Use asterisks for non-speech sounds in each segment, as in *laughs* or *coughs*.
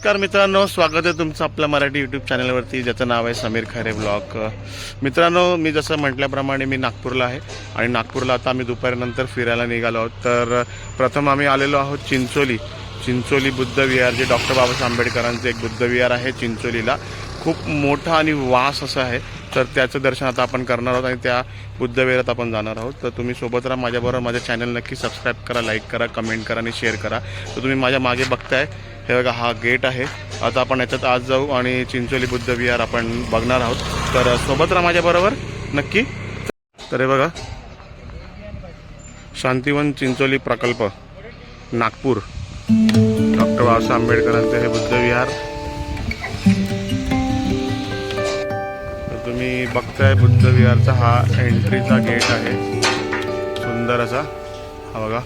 नमस्कार मित्रांनो स्वागत आहे तुमचं आपल्या मराठी यूट्यूब चॅनलवरती ज्याचं नाव आहे समीर खरे ब्लॉग. मित्रांनो मी जसं म्हटल्याप्रमाणे मी नागपूरला आहे आणि नागपूरला आता आम्ही दुपारनंतर फिरायला निघालो आहोत. तर प्रथम आम्ही आलेलो आहोत चिंचोली. चिंचोली बुद्ध विहार जे डॉक्टर बाबासाहेब आंबेडकरांचं एक बुद्ध विहार आहे चिंचोलीला. खूप मोठा आणि वास असं आहे. तर त्याचं दर्शन आता आपण करणार आहोत आणि त्या बुद्धविहारात आपण जाणार आहोत. तर तुम्ही सोबत राहा माझ्याबरोबर माझ्या चॅनल नक्की सबस्क्राईब करा लाईक करा कमेंट करा आणि शेअर करा. तर तुम्ही माझ्या मागे बघताय हे बघा हा गेट आहे. आता आपण याच्यात आज जाऊ आणि चिंचोली बुद्ध विहार आपण बघणार आहोत. तर सोबत राहा माझ्याबरोबर नक्की. तर हे बघा शांतिवन चिंचोली प्रकल्प नागपूर. डॉक्टर बाबासाहेब आंबेडकरांचे हे बुद्धविहार तुम्ही बघताय बुद्धविहारचा हा एंट्रीचा गेट आहे. सुंदर असा. हा बघा.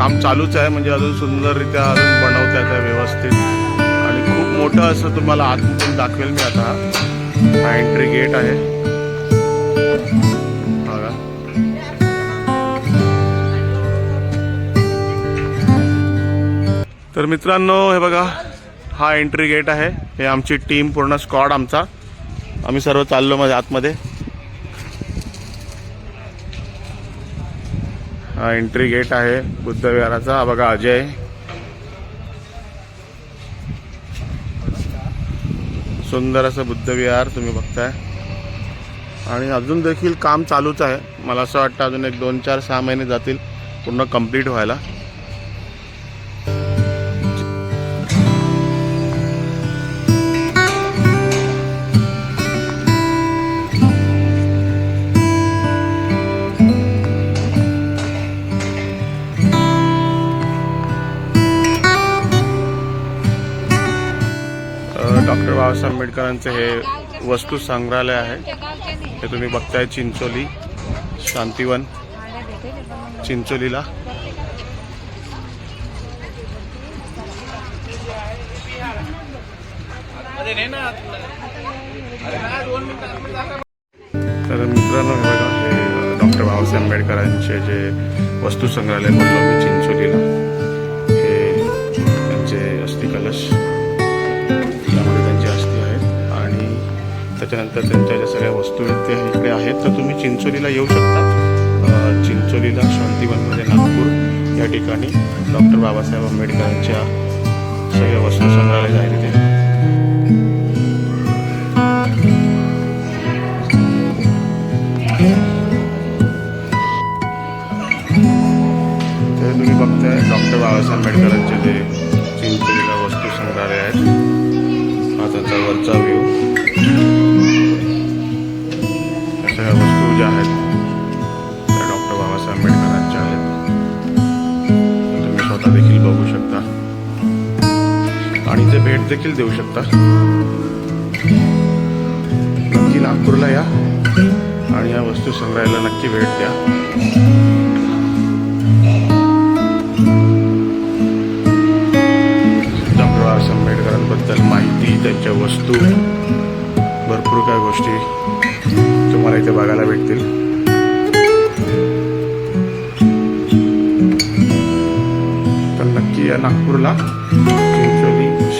काम चालूच आहे म्हणजे अजून सुंदररित्या अजून बनवता येतं व्यवस्थित. आणि खूप मोठं असं तुम्हाला आतमधून दाखवेल मी आता. हा एंट्री गेट आहे. बघा. तर मित्रांनो हे बघा. हा एंट्री गेट आहे. हे आमची टीम पूर्ण स्कॉड आमचा. आम्ही सर्व चाललो माझ्या आतमध्ये. हा एंट्री गेट आहे बुद्ध विहाराचा. हा बघा अजय. सुंदर असं बुद्ध विहार तुम्ही बघताय. आणि अजून देखील काम चालूच आहे. मला असं वाटतं अजून एक दोन चार सहा महिने जातील पूर्ण कंप्लीट व्हायला. बाबासाहेब आंबेडकरांचे हे वस्तू संग्रहालय आहे. हे तुम्ही बघताय चिंचोली शांतिवन चिंचोलीला. तर मित्रांनो हे बघा हे डॉक्टर बाबासाहेब आंबेडकरांचे जे वस्तू संग्रहालय बोललो मी चिंचोलीला. हे त्यांचे अस्थिकलश त्याच्यानंतर त्यांच्या ज्या सगळ्या वस्तू आहेत त्या इकडे आहेत. तर तुम्ही चिंचोलीला येऊ शकता. चिंचोलीला शांतीवनमध्ये नागपूर या ठिकाणी डॉक्टर बाबासाहेब आंबेडकरांच्या सगळ्या वस्तू संग्रहालय आहे तिथे. तुम्ही बघताय डॉक्टर बाबासाहेब आंबेडकरांचे जे चिंचोलीला वस्तू संग्रहालय आहेत हा त्यांचा वरचा व्ह्यू भेट देखील देऊ शकता. नक्की नागपूरला या आणि या वस्तू संग्रहालयाला नक्की भेट द्या. डॉक्टर आंबेडकरांबद्दल माहिती त्यांच्या वस्तू भरपूर काही गोष्टी तुम्हाला इथे बघायला भेटतील. तर नक्की या नागपूरला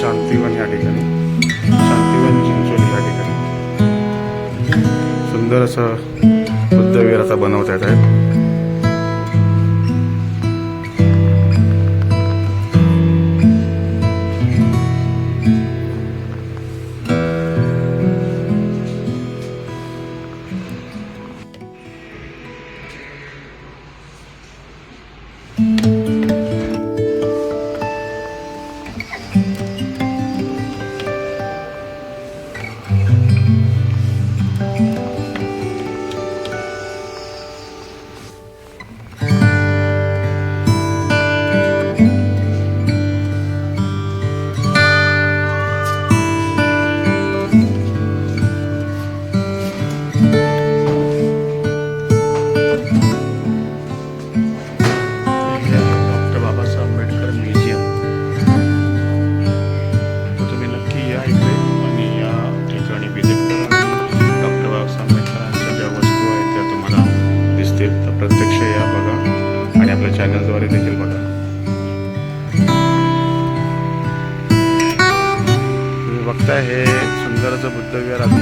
शांतीवन या ठिकाणी. शांतीवन चिंचोली या ठिकाणी. सुंदर असं बुद्धवीर आता बनवता येत आहे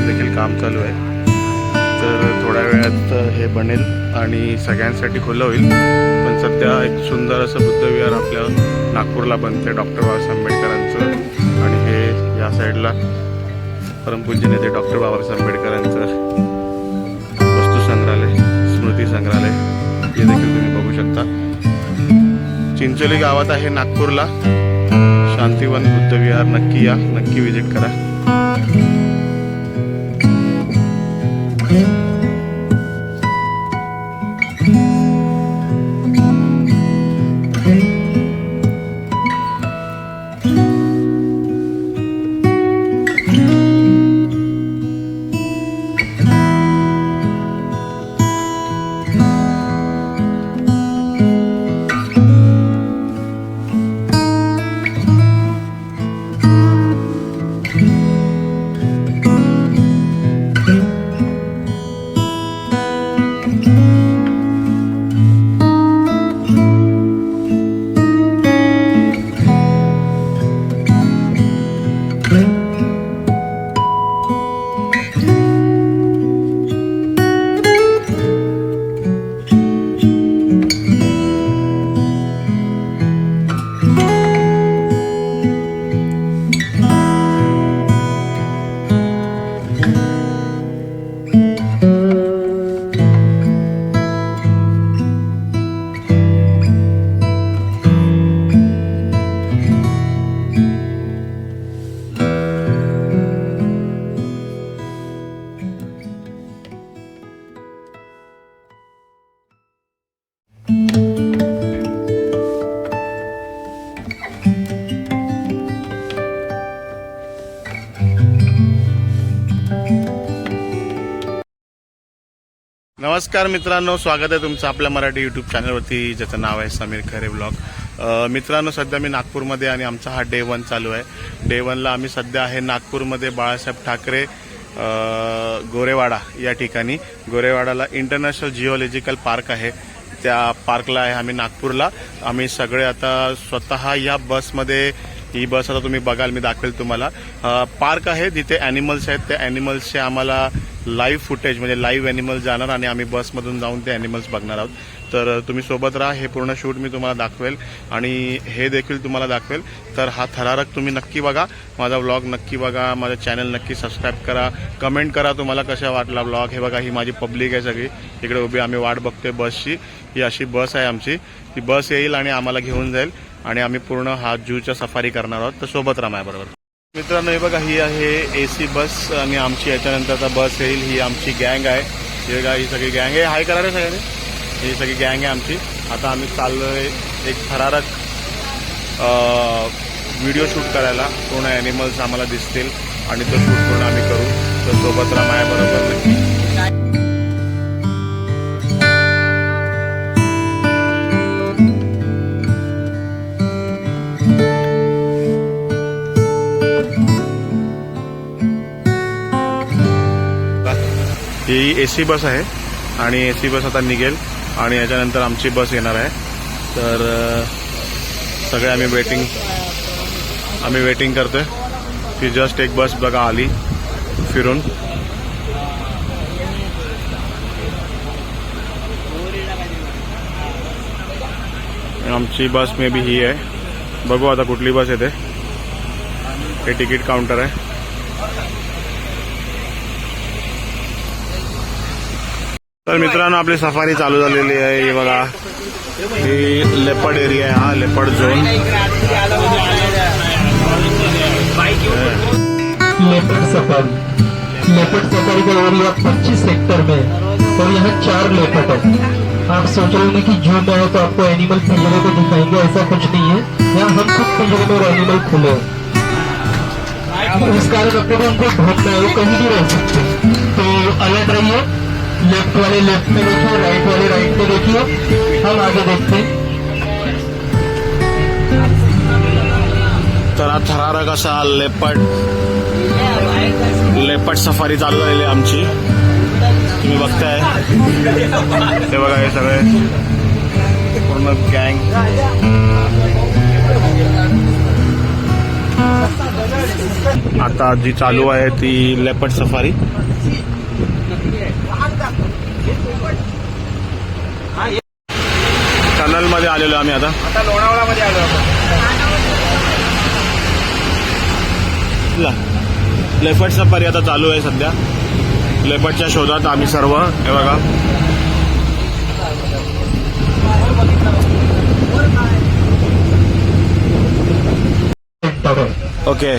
देखील काम चालू आहे. तर थोड्या वेळात हे बनेल आणि सगळ्यांसाठी खुलं होईल. पण सध्या एक सुंदर असं बुद्धविहार आपल्या नागपूरला बनते डॉक्टर बाबासाहेब आंबेडकरांचं. आणि हे या साईडला परमपूज्य नेते डॉक्टर बाबासाहेब आंबेडकरांचं वस्तू संग्रहालय स्मृती संग्रहालय. हे देखील तुम्ही बघू शकता. चिंचोली गावात आहे नागपूरला. शांतिवन बुद्धविहार. नक्की या. नक्की विजिट करा. नमस्कार मित्रांनो स्वागत आहे तुमचं आपल्या मराठी यूट्यूब चॅनलवरती ज्याचं नाव आहे समीर खरे ब्लॉग मित्रांनो सध्या मी नागपूरमध्ये आणि आमचा हा डे वन चालू आहे. डे वनला आम्ही सध्या आहे नागपूरमध्ये बाळासाहेब ठाकरे गोरेवाडा या ठिकाणी. गोरेवाडाला इंटरनॅशनल जिओलॉजिकल पार्क आहे. त्या पार्कला आहे आम्ही नागपूरला. आम्ही सगळे आता स्वतः या बसमध्ये ही बस आता तुम्ही बघाल मी दाखवेल तुम्हाला. पार्क आहे जिथे ॲनिमल्स आहेत त्या ॲनिमल्सचे आम्हाला लाईव्ह फुटेज म्हणजे लाईव्ह ॲनिमल्स जाणार आणि आम्ही बसमधून जाऊन ते ॲनिमल्स बघणार आहोत. तर तुम्ही सोबत राहा हे पूर्ण शूट मी तुम्हाला दाखवेल आणि हे देखील तुम्हाला दाखवेल. तर हा थरारक तुम्ही नक्की बघा. माझा व्लॉग नक्की बघा माझं चॅनल नक्की सबस्क्राईब करा. कमेंट करा तुम्हाला कशा वाटला व्लॉग हे बघा ही माझी पब्लिक आहे सगळी. इकडे उभी आम्ही वाट बघतोय बसची ही अशी बस आहे आमची. ती बस येईल आणि आम्हाला घेऊन जाईल आणि आम्ही पूर्ण हा जूच्या सफारी करणार आहोत. तर सोबत राहा माझ्याबरोबर. मित्रांनो हे बघा ही आहे ए सी बस आणि आमची याच्यानंतर आता बस येईल. ही आमची गँग आहे. हे बघा ही सगळी गँग आहे. हाय करा रे सगळ्यांनी. ही सगळी गँग आहे आमची. आता आम्ही चाललोय एक थरारक व्हिडिओ शूट करायला. पूर्ण ॲनिमल्स आम्हाला दिसतील आणि तो शूट पूर्ण आम्ही करू. तर सोबत रामायाबरोबर नक्की. ही ए सी बस आहे आणि ए सी बस आता निघेल आणि याच्यानंतर आमची बस येणार आहे. तर सगळे आम्ही वेटिंग आम्ही वेटिंग करतोय. ती जस्ट एक बस बघा आली फिरून. आमची बस मे बी ही आहे. बघू आता कुठली बस येते. हे तिकीट काउंटर आहे. तर मित्रांनो आपली सफारी चालू झालेली आहे. हे बघा. ही लेपड एरिया आहे हा leopard zone. Leopard safari. Leopard safari का एरिया 25 सेक्टर में और यहाँ चार लेपर्ड है। आप सोच रहे होंगे कि जू में है तो आपको एनिमल पिंजरे को दिखाएँगे ऐसा कुछ नहीं है। यहाँ हम खुद पिंजरे में और एनिमल खुले हैं। इस कारण अपने को उनको ढूंढना है वो कहीं भी रह सकते तो अलर्ट रहिए। लेफ्ट वाले लेफ्ट में देखिए राइट वाले राइट में देखिए। हम आगे देखते हैं। तर हा थरारक असा लेपट लेपड सफारी चालू झालेली आहे आमची. तुम्ही बघताय. ते बघा हे सगळे. पूर्ण गँग आता जी चालू आहे ती लेपट सफारी. मध्ये आलेलो आम्ही आता. आता लोणावळामध्ये आलो आपण. ला. लेपट सफारी आता चालू आहे सध्या. लेपटच्या शोधात आम्ही सर्व हे बघा. ओके.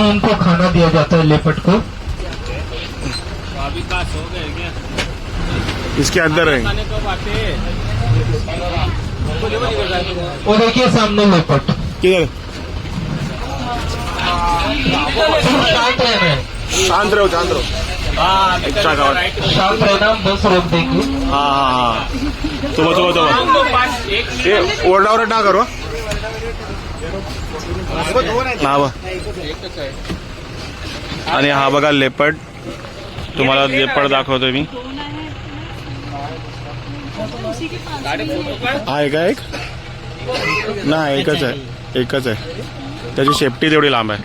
इनको खाना दिया जाता है लेपट को। इसके अंदर है। और देखिए सामने लेपट किधर? शांत रहना है। शांत रहो शांत रहो। अच्छा गावात शांत रहना बस रोक देंगे। हा हा हा। सोबत सोबत सोबत हे ओरडावर ना करू हा। बा आणि हा बघा लेपड तुम्हाला लेपड दाखवतोय मी. हा एक आहे एक? नाही एकच आहे. एकच आहे. त्याची शेपटी तेवढी लांब आहे.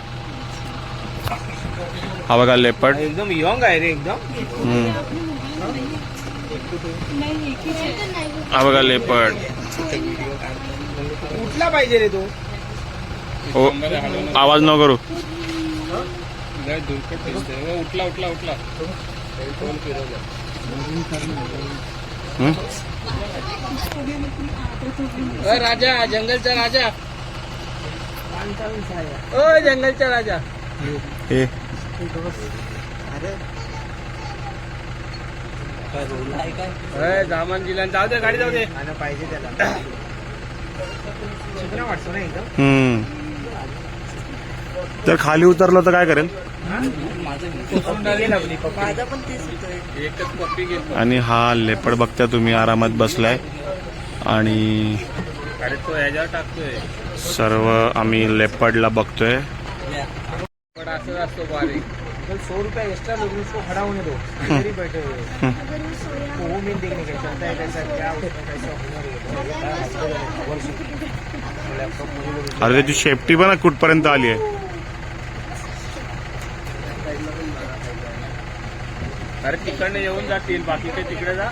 हा बघा लेपड एकदम यंग आहे रे एकदम. हा बघा लेपड उठला पाहिजे रे तो. ओ आवाज न करू. उठला उठला उठला? राजा जंगलचा राजा. ओ जंगलचा राजा. हे सामान दिला जाऊ दे गाडी जाऊ दे. पाहिजे त्याला. *coughs* वाटतो ना एकदम? हम्म. तर खाली उतरलं तर काय करेल आणि हा लेपड बघता तुम्ही आरामात बसलाय आणि अरे तो ह्याच्यावर टाकतोय सर्व आम्ही लेपडला बघतोय पण असंच असतो बारीक कल सौ रुपया एक्स्ट्रा लोग उसको खड़ा होने दो इधर ही बैठे हुए। तो वो मेन देखने का चलता है कैसा क्या उसका कैसा हुनर लैपटॉपमध्ये बघितलं. अरे त्याची शेफ्टी पण कुठपर्यंत आली आहे अरे तिकडनं येऊन जातील बाकी ते तिकडे जा.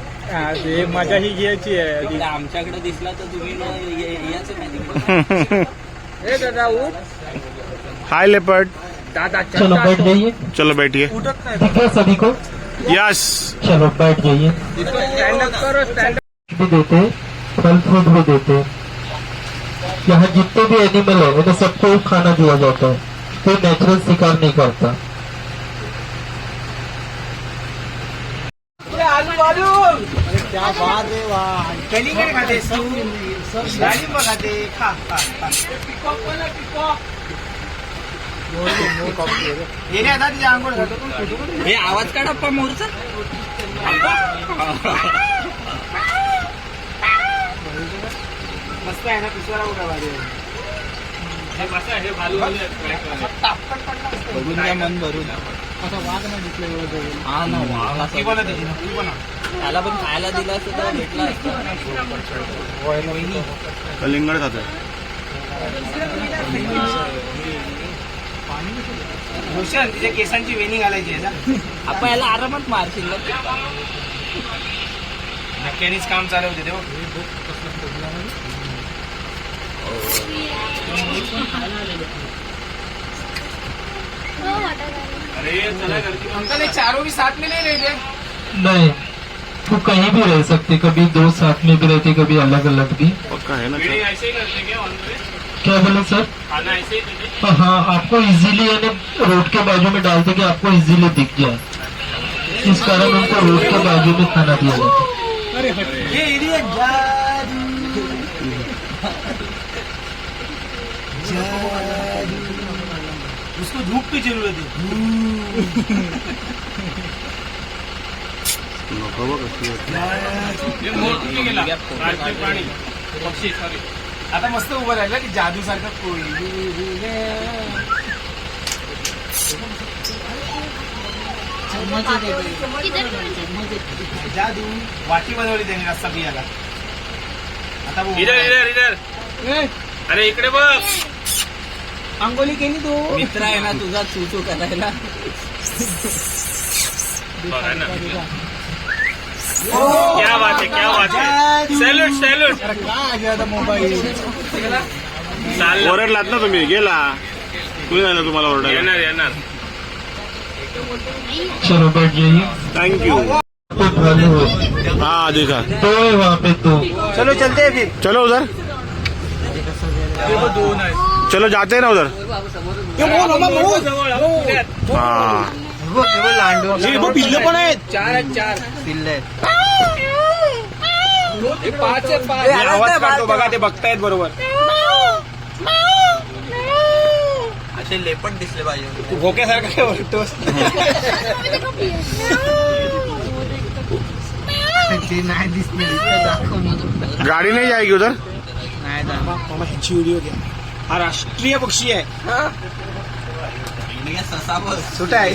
ते मज़ा ही घ्यायची आहे. इकडे आमच्याकडे दिसला तर तुम्ही न ये- यायचं नाही तिकडे. *laughs* हे दादा उठ. हाय लेपड दादा चल बैठ जाइए। चलो बैठिए। उठत नाही. दिख सभी को? यस। चलो बैठ जाइए। स्टँड अप करो स्टँड भी देते हैं, फल फ्रूट भी देते हैं। यहाँ जितने भी एनिमल है उन्हें सबको खाना दिया जाता है। कोई नेचुरल शिकार नहीं करता। आलू आलू क्या बात वाह. कलिंगड खाते डाळिंब खाते. खा खा खा. येणे आता तिच्या आंघोळ खातो हे आवाज काढ अप्पा मोरचा. मस्त आहे ना पिशवाला उठा भारी हे हे बघून मन भरून. असा वाघ ना दिसले हा ना वाघ असा. त्याला पण खायला दिला असतं तर भेटला असतं. कलिंगड खातोय. भूषण तिच्या केसांची वेणी घालायची आहे ना. आपण याला आरामात मारशील नक्कीच काम चालवते ते अरे चला करती अंकल चारों भी साथ में नहीं नहीं. वो कहीं भी रह सकते कभी दो साथ में भी रहते कभी अलग अलग भी। पक्का है ना ही क्या क्या बोले सर? ऐसे ही हाँ आपको इजीली यानी रोड के बाजू में डालते कि आपको इजीली दिख जाए इस कारण उनको रोड के बाजू में खाना दिया जाता है। उसको धूप की ज़रूरत है। नको बघ कसली पक्षी सॉरी आता मस्त उभं राहिलं की जादू सारखं जादू वाटी बनवली त्यांनी रस्ता बियाला आता इधर इधर इधर अरे इकडे बघ अंगोली केली तू मित्र. आहे ना तुझा चुचू करायला क्या बात है क्या बात है सॅल्यूट सॅल्यूट चाललं ओरडलात ना तुम्ही गेला तुम्ही ना तुम्हाला ओरडायला येणार येणार चलो बैठ जाइए थँक्यू तो है हाँ देखा तो है वहाँ पे दो चलो चलते हैं फिर चलो उधर चलो जाते हैं ना उधर हाँ पिल्ल पण आहेत. चार आहेत चार. पिल्ल आहेत. पाच आहे पाच. आवाज काढतो बघा ते बघतायत बरोबर. असे लेपट दिसले पाहिजे तू भोक्यासारखा काय ते नाही दिसले गाड़ी नहीं जाएगी उधर? मामा ह्याची व्हिडिओ घ्या हा राष्ट्रीय पक्षी आहे. ससा बस सुट आहे.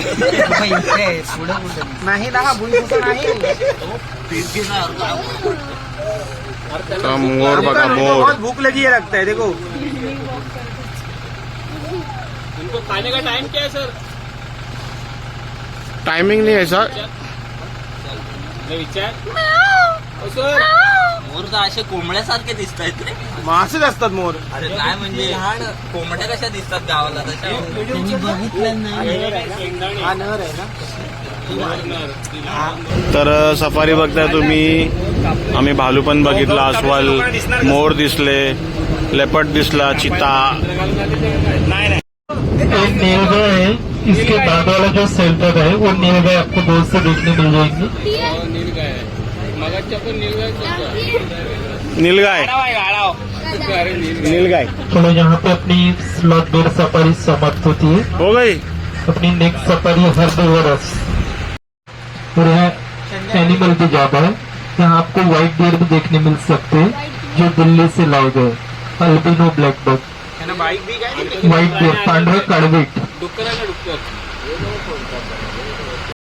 नाही ना हा भुईमुख नाही मोर बघा मोर. बहुत भूख लगी है लगता है देखो. इनको खाने का टाइम क्या है सर टाइमिंग नहीं है सर विचार सर मोर तर असे कोंबड्यासारखे दिसत आहेत रे. मासेच असतात मोर. अरे काय म्हणजे कोंबड्या कशा दिसतात गावाला तशा? हा नर आहे ना? तर सफारी बघताय तुम्ही. आम्ही भालू पण बघितला अस्वल मोर दिसले लेपट दिसला चिता. एक नीलगाय है इसके बाद वाला जो सेंटर है वो नीलगाय आपको दूर से देखने मिल जाएंगे. नीलगाय। नीलगाय। चलो यहाँ पे अपनी स्लॉट डेढ़ सफारी समाप्त होती है। हो गई। अपनी नेक्स्ट सफारी हर दो वर्ष और यहाँ एनिमल भी ज़्यादा है। यहाँ आपको व्हाइट डियर भी देखने मिल सकते हैं जो दिल्ली से लाए गए। Albino black buck white deer पांढरे काळवीट डुक्कर आहे ना डुक्कर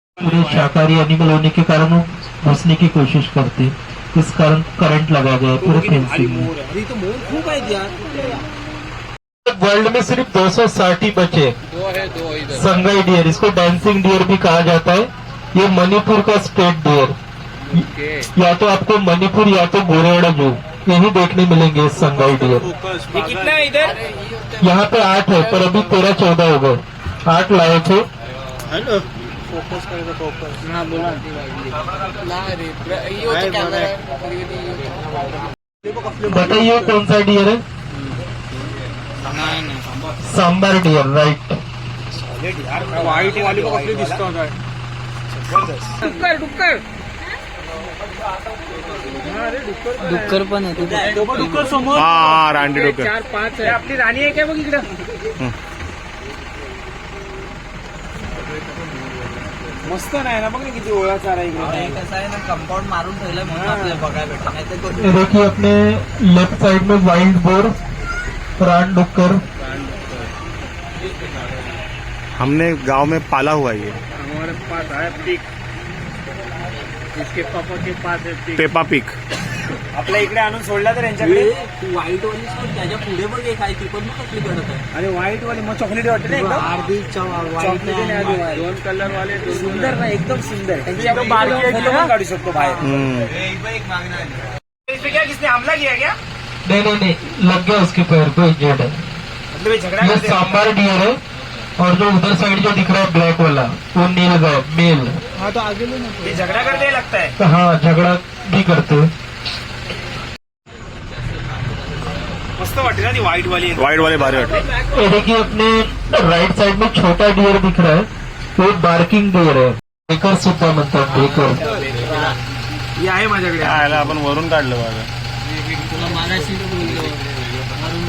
पूरे शाकाहारी एनिमल होने के कारण वो घुसने की कोशिश करते इस कारण करंट लगा गया है पूरे फेंसिंग में। वर्ल्ड में सिर्फ़ 260 ही बचे। संगाई डियर इसको डांसिंग डियर भी कहा जाता है। ये मणिपुर का स्टेट डियर या तो आपको मणिपुर या तो गोरेवाड़ा जू यही देखने मिलेंगे संगाई डियर कितना इधर? यहाँ पे आठ है पर अभी तेरह चौदह हो गए। आठ लाए थे हा बोला बताइए कौन सा डियर है सांबार डियर राइट वाईट वाली. कसली दिसतो डुक्कर डुक्कर. डुक्कर पण आहे. डुक्कर समोर. रांडी डोकर चार पाच हे आपली राणी आहे काय बघ इकडं? मस्त नाही ना बघ ना किती ओळा चारा इकडे. कसं आहे ना कंपाऊंड मारून ठेवलंय म्हणून आपल्याला बघायला भेटत नाही ये देखिए अपने लेफ्ट साइड में वाइल्ड बोर रान डुक्कर. हमने गांव में पाला हुआ ये। हमारे पास है पिक इसके पापा के पास है पिक पेपा पिक. आपल्या इकडे आणून सोडला तर यांच्याकडे? तू व्हाईट वाली सोड त्याच्या पुढे बघ एक आहे ती पण मग कसली कडक आहे. आणि व्हाईट वाली मग चॉकलेटी वाटते ना एकदम? चॉकलेटी नाही आधी white. दोन कलर वाले सुंदर ना एकदम सुंदर. त्यांची एकदम बारकी आहे, तिला पण काढू शकतो बाहेर. हम्म. क्या किसने हमला किया क्या नहीं नहीं नहीं. लग गया उसके पैर को इंजर्ड है मतलब ये झगड़ा ये करते. हैं सांबार डियर है और जो उधर साइड जो दिख रहा है ब्लैक वाला वो नील गाय मेल. ये झगड़ा करते हैं लगता है हाँ झगड़ा भी करते हैं मस्त वाटते ना ती व्हाईट वाली. वाईट वाले भारी वाटते. ये देखिए अपने राइट साइड में छोटा डियर दिख रहा है वो बार्किंग डियर है बेकर सुद्धा म्हणतात बेकर ही आहे माझ्याकडे. यायला आपण वरून काढलं बघा.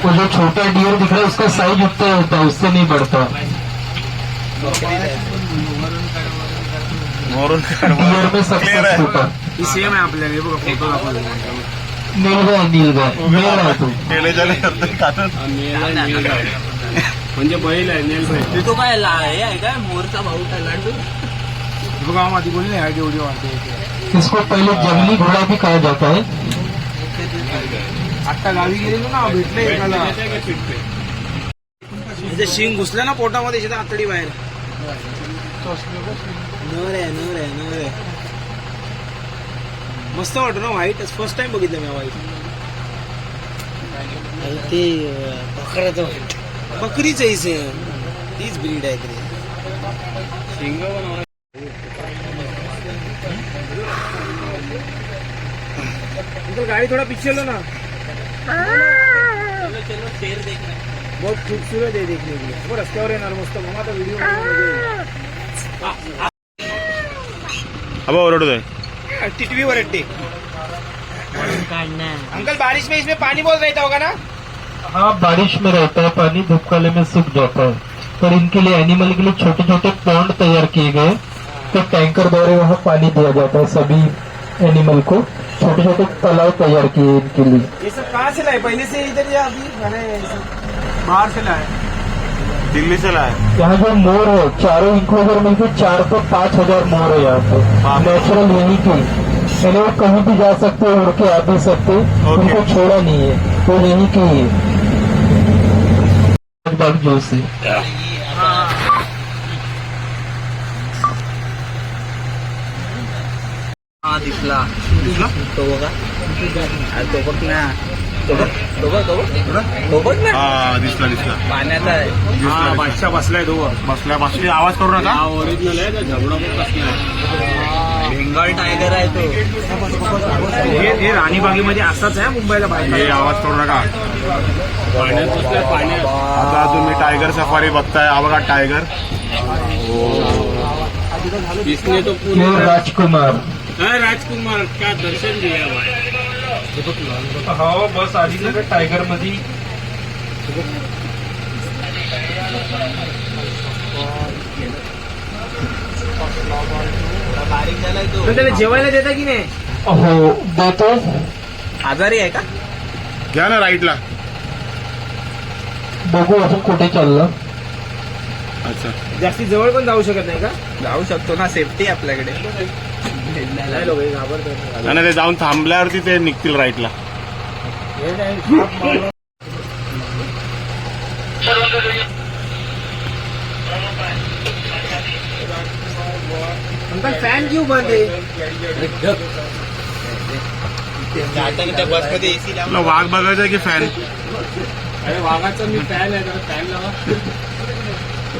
वो जो छोटा डियर दिख रहा है उसका साइज उतना ही होता है उससे नहीं बढ़ता वरून *laughs* है. सेम आहे आपल्याला. हे बघा फोटो दाखवला मेल है म्हणजे बैल आहे नेल बैल तू तो काय ला- हे आहे काय? मोरचा भाऊ काय लांडू? बघा माती बोलली नाही एवढी वाटते इसको पहले जंगली घोड़ा भी कहा जाता है। आता गावी गेलेलो ना भेटले एकाला. शिंग घुसलं ना पोटामध्ये आतडी बाहेर. नवर नवर आहे मस्त वाटतं ना व्हाईट फर्स्ट टाइम बघितलं मी व्हाईट ते बकऱ्याचं व्हाईट बकरीच आहे तीच ब्रीड आहे तरी अंकल गाड़ी थोड़ा पीछे लो ना. चलो चलो शेर देखना बहुत खूबसूरत आहे देखने के लिए वो रस्त्यावर येणार मस्त. मग आता व्हिडिओ अबा ओरडू दे टिटवीवर आहे अंकल बारिश में इसमें पानी बहुत रहता होगा ना? हाँ बारिश में रहता है पानी धूप काले में सूख जाता है। पर इनके लिए एनिमल के लिए छोटे छोटे पॉन्ड तैयार किए गए। तो टैंकर द्वारा वहाँ पानी दिया जाता है सभी एनिमल को। छोटे छोटे तालाब तैयार किए इनके लिए। ये सब कहाँ से लाए? पहले से इधर या अभी? मैंने बाहर से लाए। दिल्ली से लाए। यहाँ जो मोर है चारों इंक्लोजर मिलकर चार सौ पाँच हज़ार मोर है यहाँ पे नेचुरल यहीं की। यानी वो कहीं भी जा सकते हैं उड़ के आ भी सकते हैं। उनको छोड़ा नहीं है वो यही की है। बाग जो से। हा तो बघा अरे तो तो बघ तो तो तो ना हा दिसला दिसला. पाण्याचा आहे. हा बादशाह बसलाय तो बघ बसल्या बसली. आवाज करू नका. ओरिजिनल आहे का झबडा बेंगाल टायगर आहे तो. हे हे राणीबागेमध्ये असाच आहे मुंबईला हे बाहेर आवाज करू नका. पाण्यात बसलाय पाण्यात. आता तुम्ही टायगर सफारी बघताय. हा बघा टायगर इसने तो राजकुमार. हाँ, राजकुमार क्या दर्शन दिया भाई हो बस आधी टायगरमध्ये बारीक झालाय तो त्याला जेवायला देता की नाही? हो. देतो. आजारी आहे का? घ्या ना राईटला बघू अजून कुठे चाललं. अच्छा. जास्ती जवळ पण जाऊ शकत नाही का? जाऊ शकतो ना सेफ्टी आपल्याकडे. नाही लोक घाबरतात आणि ते जाऊन थांबल्यावरती ते निघतील राईटला अंकल फॅन क्यों बंद आहे त्या बसमध्ये एसी तुला वाघ बघायचा की फॅन अरे वाघाचा मी फॅन आहे फॅन लावा.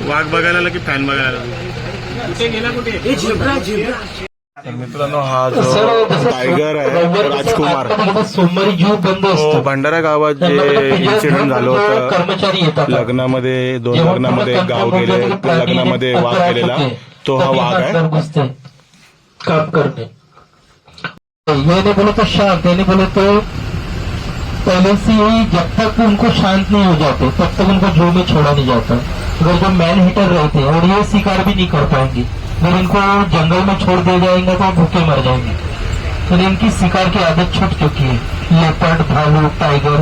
वाघ बघायला आला की फॅन बघायला? कुठे गेला कुठे? Zebra zebra. तर मित्रांनो हा जो टायगर आहे राजकुमार. सोमवारी जीव बंद हो असतो. भंडारा गावात जे इन्सिडेंट झालं होतं लग्नामध्ये दोन लग्नामध्ये गाव गेले लग्नामध्ये वाघ केलेला होते, तो हा वाघ आहे. काम करने ये नहीं बोले तो शांत ये नहीं बोले तो पहले से ही जब तक उनको शांत नहीं हो जाते. तब तक उनको जू में छोड़ा नहीं जाता. अगर जो मैन हिटर रहते हैं और ये शिकार भी नहीं कर पाएंगे. अगर इनको जंगल में छोड़ दिया जाएँगे तो भूखे मर जाएँगे। तो इनकी शिकार की आदत छूट चुकी है। लेपर्ड भालू टाइगर।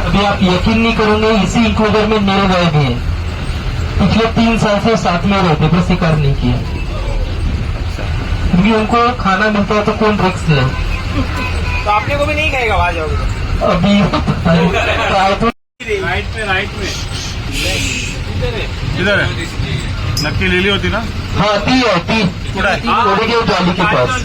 अभी आप यकीन नहीं करोगे इसी इंक्लोजर में नील गाय भी है। पिछले तीन साल से साथ में रहते पर शिकार नहीं किया क्योंकि उनको खाना मिलता है तो कौन रिक्स ले? तो आपने को भी नहीं खाएगा वहाँ जाओगे तो। अभी ट्राई *laughs* तो में राईट में। इधर आहे नक्की लिहिली होती ना? हाँ ती आहे ती. कुठं आहे? ओडिगे जाली के पास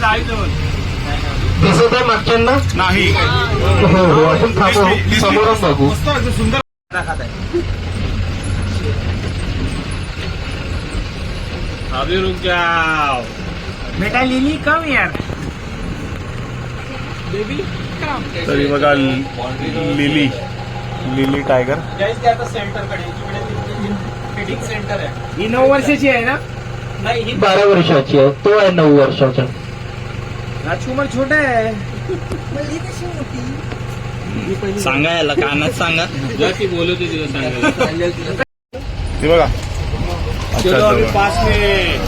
दिसत आहे मागच्यांना नाही. हो हो आपण थांबू. समोरून बघू. मस्त सुंदर खात अभी रुक जाओ बेटा लिली कम यार? बेबी कम तरी बघा लिली. लिली टायगर ही। नऊ वर्षाची आहे ना? नाही ही बारा वर्षाची आहे. तो आहे नऊ वर्षाचा. राजकुमार छोटा आहे. सांगा याला कानात सांगा. ती तिला सांगायला. बघा. अच्छा चलो. अभी पास में.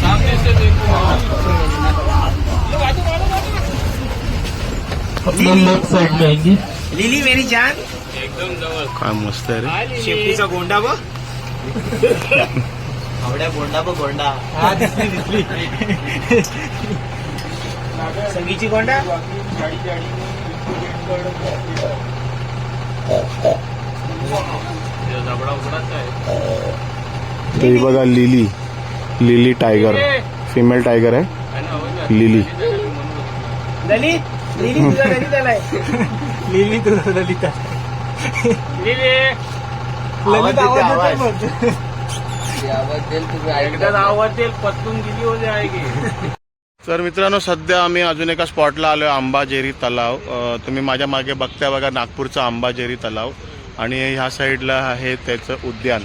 सामने से देखो. अपने लेफ़्ट साइड में आएँगी। लिली मेरी जान? एकदम जवळ काय मस्त आहे रे. शेपटीचा गोंडा बघ. आवड्या गोंडा बघ गोंडा. हा दिसली दिसली. संगीची गोंडा? जबडा उघडाच आहे. तर ही बघा Lily. Lily tiger female tiger आहे? लिली. ललित? लिली तुझा ललित आलाय. *laughs* लिली तुझा ललित लिली ललित आवाज एकदा आवाज देईल गेली हो जाएगी तर मित्रांनो सध्या आम्ही अजून एका स्पॉटला आलो आहे आंबाजेरी तलाव. तुम्ही माझ्या मागे बघताय बघा नागपूरचा आंबाजेरी तलाव. आणि ह्या साईडला आहे त्याचं उद्यान.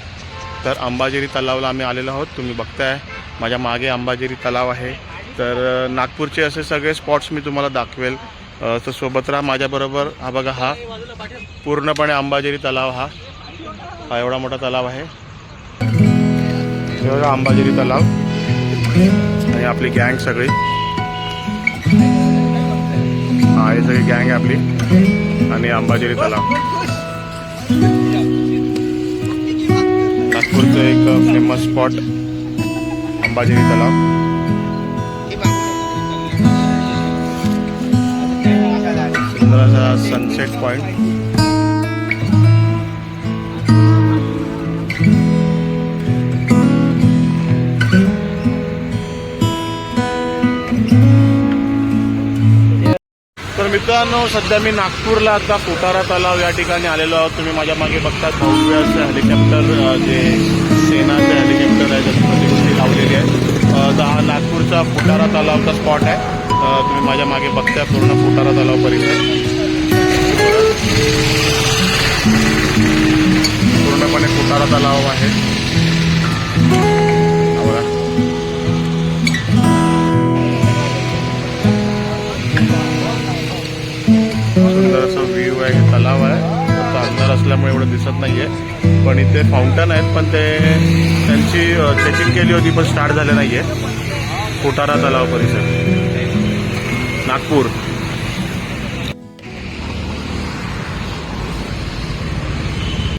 तर आंबाजेरी तलावला आम्ही आलेलो आहोत. तुम्ही बघताय माझ्या मागे आंबाजेरी तलाव आहे. तर नागपूरचे असे सगळे स्पॉट्स मी तुम्हाला दाखवेल. तर सोबत राहा माझ्याबरोबर. हा बघा हा पूर्णपणे अंबाझरी तलाव हा. हा एवढा मोठा तलाव आहे. हे तलाव. आणि आपली गँग सगळी. हा हे सगळी गँग आहे आपली. आणि अंबाझरी तलाव. नागपूरचं एक फेमस स्पॉट अंबाझरी तलाव. थोडासा सनसेट पॉइंट तर मित्रांनो सध्या मी नागपूरला आता पोटारा तलाव या ठिकाणी आलेलो आहोत. तुम्ही माझ्या मागे बघता भव्य हेलिकॉप्टर जे सेनाचे हेलिकॉप्टर आहे त्याची प्रतिकृती लावलेली आहे. तर हा नागपूरचा फुटारा तलावचा स्पॉट आहे. तुम्ही माझ्या मागे बघता पूर्ण फुटारा तलाव परिसर पूर्णपणे फुटारा तलाव आहे सुंदर असं व्ह्यू आहे हे तलाव आहे. अंधार असल्यामुळे एवढं दिसत नाहीये. पण इथे फाउंटन आहेत पण ते त्यांची चेकिंग केली होती पण स्टार्ट झाले नाहीये. कोटारा तलाव परिसर. नागपूर